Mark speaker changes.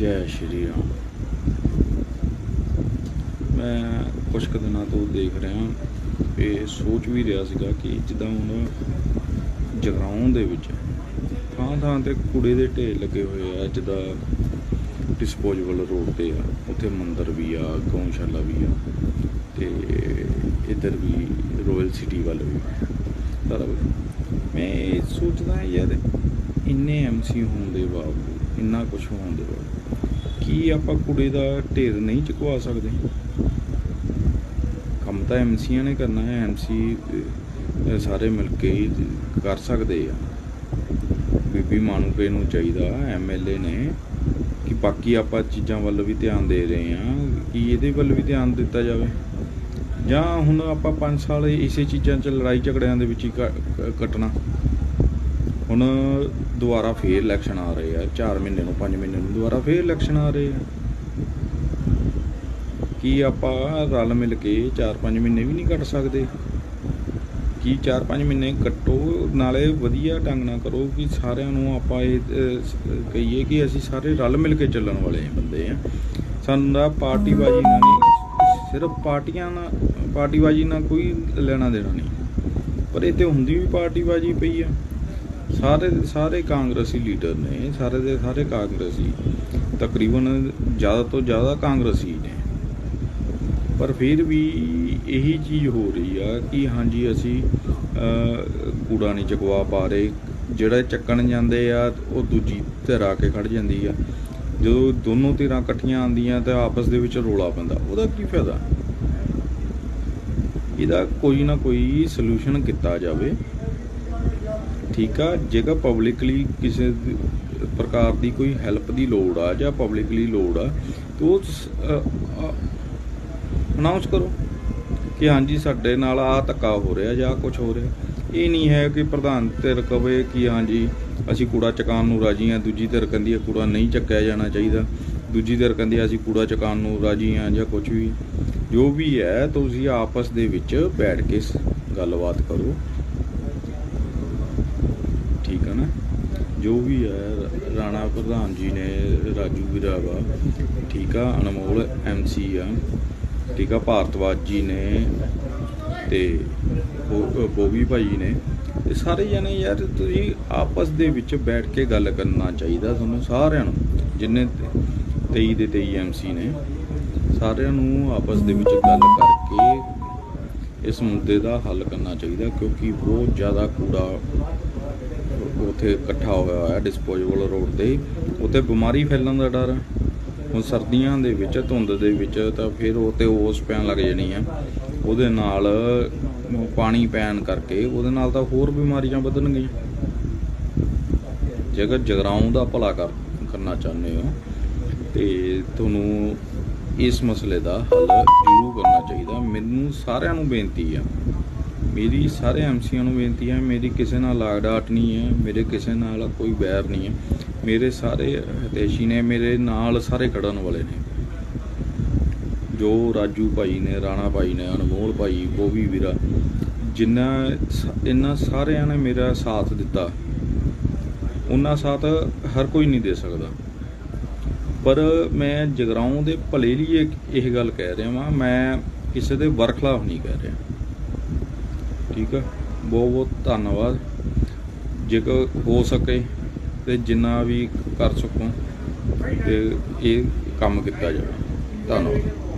Speaker 1: ਜੈ ਸ਼੍ਰੀ ਰਾਮ। ਮੈਂ ਕੁਝ ਕੁ ਦਿਨਾਂ ਤੋਂ ਦੇਖ ਰਿਹਾ ਇਹ ਸੋਚ ਵੀ ਰਿਹਾ ਸੀਗਾ ਕਿ ਜਿੱਦਾਂ ਹੁਣ ਜਗਰਾਉਂ ਦੇ ਵਿੱਚ ਥਾਂ ਥਾਂ ਤੇ ਕੂੜੇ ਦੇ ਢੇਰ ਲੱਗੇ ਹੋਏ ਆ, ਜਿੱਦਾਂ ਡਿਸਪੋਜ਼ੇਬਲ ਰੋਡ ਤੇ ਆ। ਉੱਥੇ ਮੰਦਰ ਵੀ ਆ, ਗਊਸ਼ਾਲਾ ਵੀ ਆ ਤੇ ਇੱਧਰ ਵੀ ਰੋਇਲ ਸਿਟੀ ਵੱਲ ਵੀ। ਸਾਰਾ ਮੈਂ ਇਹ ਸੋਚਦਾ ਯਾਰ, ਇੰਨੇ ਐਮਸੀ ਹੋਣ ਦੇ ਬਾਵਜੂਦ ਇੰਨਾ ਕੁਝ ਹੋਣ ਦੇ ਬਾਅਦ। ਕੀ ਆਪਾਂ ਕੂੜੇ ਦਾ ਢੇਰ ਨਹੀਂ ਚੁਕਵਾ ਸਕਦੇ? ਕੰਮ ਤਾਂ ਐਮਸੀਆਂ ਨੇ ਕਰਨਾ ਹੈ ਐਮਸੀ ਸਾਰੇ ਮਿਲ ਕੇ ਹੀ ਕਰ ਸਕਦੇ ਆ। ਬੀਬੀ ਮਾਨੂਕੇ ਨੂੰ ਚਾਹੀਦਾ ਐਮਐਲਏ ਨੇ, ਕਿ ਬਾਕੀ ਆਪਾਂ ਚੀਜ਼ਾਂ ਵੱਲ ਵੀ ਧਿਆਨ ਦੇ ਰਹੇ ਆ ਕਿ ਇਹਦੇ ਵੱਲ ਵੀ ਧਿਆਨ ਦਿੱਤਾ ਜਾਵੇ। ਜਾਂ ਹੁਣ ਆਪਾਂ 5 ਸਾਲ ਇਸੇ ਚੀਜ਼ਾਂ 'ਚ ਲੜਾਈ ਝਗੜਿਆਂ ਦੇ ਵਿੱਚ ਹੀ ਕੱਟਣਾ ਹੁਣ ਦੁਬਾਰਾ ਫੇਰ ਇਲੈਕਸ਼ਨ ਆ ਰਹੇ ਆ 4 ਮਹੀਨੇ ਨੂੰ 5 ਮਹੀਨੇ ਨੂੰ ਦੁਬਾਰਾ ਫੇਰ ਇਲੈਕਸ਼ਨ ਆ ਰਹੇ ਆ। ਕੀ ਆਪਾਂ ਰਲ ਮਿਲ ਕੇ 4-5 ਮਹੀਨੇ ਵੀ ਨਹੀਂ ਕੱਟ ਸਕਦੇ? ਕੀ 4-5 ਮਹੀਨੇ ਕੱਟੋ, ਨਾਲੇ ਵਧੀਆ ਢੰਗ ਨਾਲ ਕਰੋ ਕਿ ਸਾਰਿਆਂ ਨੂੰ ਆਪਾਂ ਇਹ ਕਹੀਏ ਕਿ ਅਸੀਂ ਸਾਰੇ ਰਲ ਮਿਲ ਕੇ ਚੱਲਣ ਵਾਲੇ ਬੰਦੇ ਆ। ਸਾਨੂੰ ਦਾ ਪਾਰਟੀਬਾਜ਼ੀ ਨਾਲ ਨਹੀਂ, ਸਿਰਫ ਪਾਰਟੀਆਂ ਨਾਲ, ਪਾਰਟੀਬਾਜ਼ੀ ਨਾਲ ਕੋਈ ਲੈਣਾ ਦੇਣਾ ਨਹੀਂ। ਪਰ ਇਹ ਤੇ ਹੁੰਦੀ ਵੀ ਪਾਰਟੀਬਾਜ਼ੀ ਪਈ ਆ। ਸਾਰੇ ਸਾਰੇ ਕਾਂਗਰਸੀ ਲੀਡਰ ਨੇ, ਸਾਰੇ ਦੇ ਸਾਰੇ ਕਾਂਗਰਸੀ, ਤਕਰੀਬਨ ਜ਼ਿਆਦਾ ਤੋਂ ਜ਼ਿਆਦਾ ਕਾਂਗਰਸੀ ਨੇ। ਪਰ ਫਿਰ ਵੀ ਇਹੀ ਚੀਜ਼ ਹੋ ਰਹੀ ਆ ਕਿ ਹਾਂਜੀ ਅਸੀਂ ਕੂੜਾ ਨਹੀਂ ਚਕਵਾ ਪਾ ਰਹੇ। ਜਿਹੜਾ ਚੱਕਣ ਜਾਂਦੇ ਆ, ਉਹ ਦੂਜੀ ਧਿਰ ਆ ਕੇ ਖੜ ਜਾਂਦੀ ਆ। ਜਦੋਂ ਦੋਨੋਂ ਧਿਰਾਂ ਇਕੱਠੀਆਂ ਆਉਂਦੀਆਂ ਤਾਂ ਆਪਸ ਦੇ ਵਿੱਚ ਰੋਲਾ ਪੈਂਦਾ। ਉਹਦਾ ਕੀ ਫਾਇਦਾ? ਇਹਦਾ ਕੋਈ ਨਾ ਕੋਈ ਸੋਲੂਸ਼ਨ ਕੀਤਾ ਜਾਵੇ। ਠੀਕ ਆ, ਜੇਕਰ ਪਬਲਿਕਲੀ ਕਿਸੇ ਪ੍ਰਕਾਰ ਦੀ ਕੋਈ ਹੈਲਪ ਦੀ ਲੋੜ ਆ ਜਾਂ ਪਬਲਿਕਲੀ ਲੋੜ ਆ, ਤਾਂ ਉਹ ਅਨਾਉਂਸ ਕਰੋ ਕਿ ਹਾਂਜੀ ਸਾਡੇ ਨਾਲ ਆ ਧੱਕਾ ਹੋ ਰਿਹਾ ਜਾਂ ਕੁਝ ਹੋ ਰਿਹਾ। ਇਹ ਨਹੀਂ ਹੈ ਕਿ ਪ੍ਰਧਾਨ ਧਿਰ ਕਵੇ ਕਿ ਹਾਂਜੀ, ਅਸੀਂ ਕੂੜਾ ਚਕਾਉਣ ਨੂੰ ਰਾਜੀ ਹਾਂ, ਦੂਜੀ ਧਿਰ ਕਹਿੰਦੀ ਹੈ ਕੂੜਾ ਨਹੀਂ ਚੱਕਿਆ ਜਾਣਾ ਚਾਹੀਦਾ। ਦੂਜੀ ਧਿਰ ਕਹਿੰਦੀ ਹੈ ਅਸੀਂ ਕੂੜਾ ਚਕਾਉਣ ਨੂੰ ਰਾਜੀ ਹਾਂ ਜਾਂ ਕੁਝ ਵੀ। ਜੋ ਵੀ ਹੈ, ਤੁਸੀਂ ਆਪਸ ਦੇ ਵਿੱਚ ਬੈਠ ਕੇ ਗੱਲਬਾਤ ਕਰੋ। ਠੀਕ ਹੈ ਨਾ? ਜੋ ਵੀ ਹੈ ਰਾਣਾ ਪ੍ਰਧਾਨ ਜੀ ਨੇ, ਰਾਜੂ ਵਿਰਾਵਾ ਠੀਕ ਆ, ਅਨਮੋਲ ਐਮਸੀ ਆ, ਠੀਕ ਆ, ਭਾਰਤਵਾਜ ਜੀ ਨੇ ਤੇ ਬੋਬੀ ਭਾਈ ਨੇ। ਇਹ ਸਾਰੇ ਜਣੇ ਯਾਰ ਤੁਸੀਂ ਆਪਸ ਦੇ ਵਿੱਚ ਬੈਠ ਕੇ ਗੱਲ ਕਰਨਾ ਚਾਹੀਦਾ ਤੁਹਾਨੂੰ ਸਾਰਿਆਂ ਨੂੰ, ਜਿੰਨੇ 23 ਦੇ 23 ਐਮਸੀ ਨੇ। ਸਾਰਿਆਂ ਨੂੰ ਆਪਸ ਦੇ ਵਿੱਚ ਗੱਲ ਕਰਕੇ ਇਸ ਮੁੱਦੇ ਦਾ ਹੱਲ ਕਰਨਾ ਚਾਹੀਦਾ, ਕਿਉਂਕਿ ਬਹੁਤ ਜ਼ਿਆਦਾ ਕੂੜਾ ਉੱਥੇ ਇਕੱਠਾ ਹੋਇਆ ਹੋਇਆ ਡਿਸਪੋਜ਼ੇਬਲ ਰੋਡ ਤੇ। ਉੱਥੇ ਬਿਮਾਰੀ ਫੈਲਣ ਦਾ ਡਰ ਹੈ। ਹੁਣ ਸਰਦੀਆਂ ਦੇ ਵਿੱਚ, ਧੁੰਦ ਦੇ ਵਿੱਚ ਤਾਂ ਫਿਰ ਉਹ ਤੇ ਓਸ ਪੈਣ ਲੱਗ ਜਾਣੀ ਆ ਉਹਦੇ ਨਾਲ ਪਾਣੀ ਪੈਣ ਕਰਕੇ ਉਹਦੇ ਨਾਲ ਤਾਂ ਹੋਰ ਬਿਮਾਰੀਆਂ ਵਧਣਗੀਆਂ। ਜੇਕਰ ਜਗਰਾਉਂ ਦਾ ਭਲਾ ਕਰ, ਕਰਨਾ ਚਾਹੁੰਦੇ ਹੋ, ਤੇ ਤੁਹਾਨੂੰ ਇਸ ਮਸਲੇ ਦਾ ਹੱਲ ਜ਼ਰੂਰ ਕਰਨਾ ਚਾਹੀਦਾ। ਮੈਨੂੰ ਸਾਰਿਆਂ ਨੂੰ ਬੇਨਤੀ ਆ ਮੇਰੀ ਸਾਰੇ ਐਮਸੀਆਂ ਨੂੰ ਬੇਨਤੀ ਹੈ, ਮੇਰੀ ਕਿਸੇ ਨਾਲ ਲਾਗ ਡਾਟ ਨਹੀਂ ਹੈ, ਮੇਰੇ ਕਿਸੇ ਨਾਲ ਕੋਈ ਵੈਰ ਨਹੀਂ ਹੈ। ਮੇਰੇ ਸਾਰੇ ਹਿਤੈਸ਼ੀ ਨੇ, ਮੇਰੇ ਨਾਲ ਸਾਰੇ ਖੜਨ ਵਾਲੇ ਨੇ। ਜੋ ਰਾਜੂ ਭਾਈ ਨੇ, ਰਾਣਾ ਭਾਈ ਨੇ, ਅਨਮੋਲ ਭਾਈ ਬੋਬੀ ਵੀਰਾ ਜਿਨ੍ਹਾਂ ਇਹਨਾਂ ਸਾਰਿਆਂ ਨੇ ਮੇਰਾ ਸਾਥ ਦਿੱਤਾ। ਉਹਨਾਂ ਸਾਥ ਹਰ ਕੋਈ ਨਹੀਂ ਦੇ ਸਕਦਾ। ਪਰ ਮੈਂ ਜਗਰਾਉਂ ਦੇ ਭਲੇ ਲਈ ਇਹ- ਇਹ ਗੱਲ ਕਹਿ ਰਿਹਾ ਵਾਂ, ਮੈਂ ਕਿਸੇ ਦੇ ਵਰਖਲਾਫ ਨਹੀਂ ਕਹਿ ਰਿਹਾ। ਠੀਕ ਆ? ਬਹੁਤ ਬਹੁਤ ਧੰਨਵਾਦ। ਜੇਕਰ ਹੋ ਸਕੇ ਤੇ ਜਿੰਨਾ ਵੀ ਕਰ ਸਕੋ ਤੇ ਇਹ ਕੰਮ ਕੀਤਾ ਜਾਵੇ। ਧੰਨਵਾਦ।